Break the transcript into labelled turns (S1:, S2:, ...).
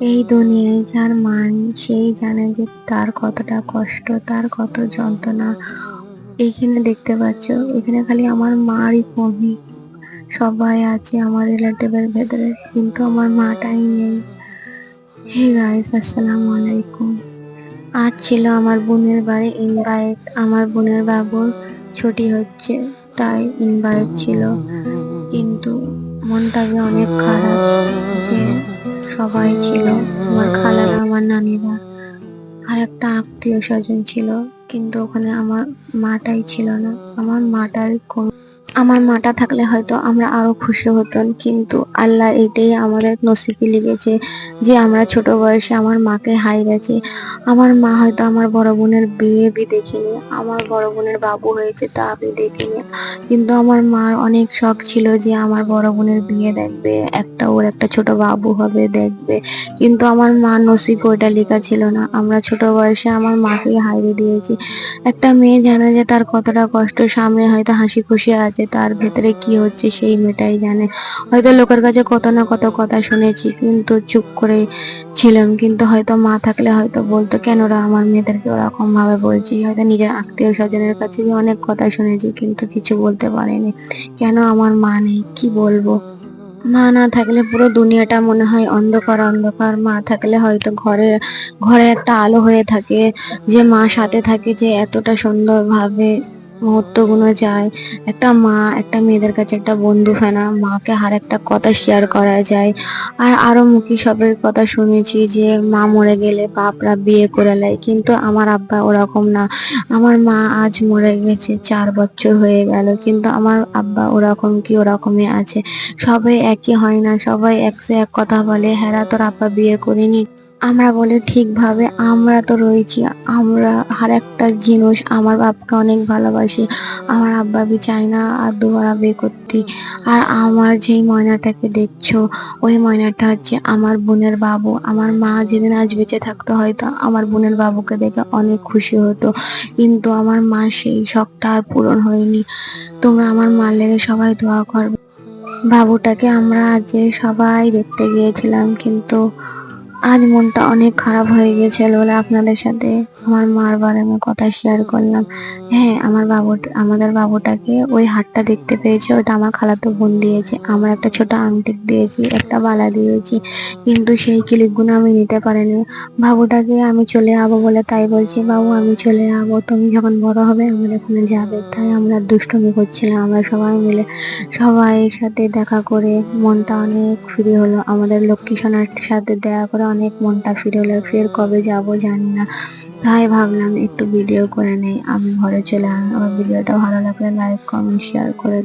S1: এই দুনিয়ায় যার মান, সেই জানে যে তার কতটা কষ্ট, তার কত যন্ত্রণা। এইখানে দেখতে পাচ্ছ, এখানে খালি আমার মারই কমি। সবাই আছে আমার রিলেটিভের ভেতরে, কিন্তু আমার মাটাই নেই। হে গাইস আসসালামু আলাইকুম। আজ ছিল আমার বোনের বাড়ি ইনভাইট আমার বোনের বাবুর ছুটি হচ্ছে, তাই ইনভাইট ছিল। কিন্তু মনটা যে অনেক খারাপ, যে সবাই ছিল, আমার খালারা, আমার নানিরা আর একটা আত্মীয় স্বজন ছিল, কিন্তু ওখানে আমার মাটাই ছিল না। আমার মাটার কোন আমার মাটা থাকলে হয়তো আমরা আরও খুশি হতাম, কিন্তু আল্লাহ এটাই আমাদের নসিবে লিখেছে যে আমরা ছোট বয়সে আমার মাকে হারিয়েছি আমার মা হয়তো আমার বড় বোনের বিয়ে বি দেখিনি, আমার বড় বোনের বাবু হয়েছে তা আমি দেখিনি, কিন্তু আমার মার অনেক শখ ছিল যে আমার বড় বোনের বিয়ে দেখবে, একটা ওর একটা ছোট বাবু হবে দেখবে, কিন্তু আমার মা নসিব ওইটা লেখা ছিল না। আমরা ছোট বয়সে আমার মাকে হারিয়ে দিয়েছি। একটা মেয়ে জানে যে তার কতটা কষ্ট, সামনে হয়তো হাসি খুশি আছে তার ভেতরে কি হচ্ছে সেই মেয়েটাই জানে। হয়তো লোকের কাছে কত না কত কথা শুনেছি, কিন্তু চুপ করে ছিলাম। কিন্তু হয়তো মা থাকলে হয়তো বলতো, কেন ওরা আমার মেয়েদেরকে ওরকম ভাবে বলছি হয়তো নিজের আত্মীয় স্বজনের কাছে অনেক কথা শুনেছি, কিন্তু কিছু বলতে পারেনি। কেন আমার মা নেই? কি বলব? মা না থাকলে পুরো দুনিয়াটা মনে হয় অন্ধকার অন্ধকার। মা থাকলে হয়তো ঘরে ঘরে একটা আলো হয়ে থাকে, যে মা সাথে থাকে যে এতটা সুন্দর ভাবে মুহূর্তগুলো যায়। একটা মা, একটা মেয়েদের কাছে একটা বন্ধু ফেনা, মাকে আর একটা কথা শেয়ার করা যায়। আর আরও মুখী সবের কথা শুনেছি যে, মা মরে গেলে বাপরা বিয়ে করে নেয়, কিন্তু আমার আব্বা ওরকম না। আমার মা আজ মরে গেছে, চার বছর হয়ে গেল, কিন্তু আমার আব্বা ওরকম কি ওরকমই আছে। সবাই একই হয় না, সবাই একশো এক কথা বলে হ্যাঁ তোর আব্বা বিয়ে করিনি আমরা বলি ঠিকভাবে আমরা তো রয়েছি, আমরা আর একটা জিনিস আমার বাপকে অনেক ভালোবাসি। আমার আব্বা বি চায় না আর দুবার বিয়ে করতে। আর আমার যেই ময়নাটাকে দেখছ, ওই ময়নাটা হচ্ছে আমার বোনের বাবু। আমার মা যেদিন আজ বেঁচে থাকতো হয়তো আমার বোনের বাবুকে দেখে অনেক খুশি হতো। কিন্তু আমার মা সেই শখটা আর পূরণ হয়নি। তোমরা আমার মার লেগে সবাই দোয়া করবে। বাবুটাকে আমরা আজ সবাই দেখতে গিয়েছিলাম, কিন্তু আজ মনটা অনেক খারাপ হয়ে গেছিল বলে আপনাদের সাথে। আমার মার আমি কথা শেয়ার করলাম। হ্যাঁ আমার বাবু আমাদের বাবুটাকে ওই হাটটা দেখতে পেয়েছে। ওটা আমার খালাতো বোন দিয়েছে। আমার একটা ছোট আংটি দিয়েছি, একটা বালা দিয়েছি। কিন্তু সেই ক্লিপগুলো আমি নিতে পারিনি। বাবুটাকে আমি চলে যাব বলে তাই বলছি, বাবু, আমি চলে যাব। তুমি যখন বড় হবে, আমাদের এখানে যাবে। তাই আমরা দুষ্টুমি করছিলাম। আমরা সবাই মিলে সবাই সাথে দেখা করে মনটা অনেক ফ্রি হলো। আমাদের লক্ষ্মী সোনার সাথে দেখা করে অনেক মনটা ফির হলো ফের কবে যাব জানি না তাই ভাবলাম একটু ভিডিও করে নেই আমি ঘরে চলে আসলাম ভিডিওটা ভালো লাগলে লাইক কমেন্ট শেয়ার করে।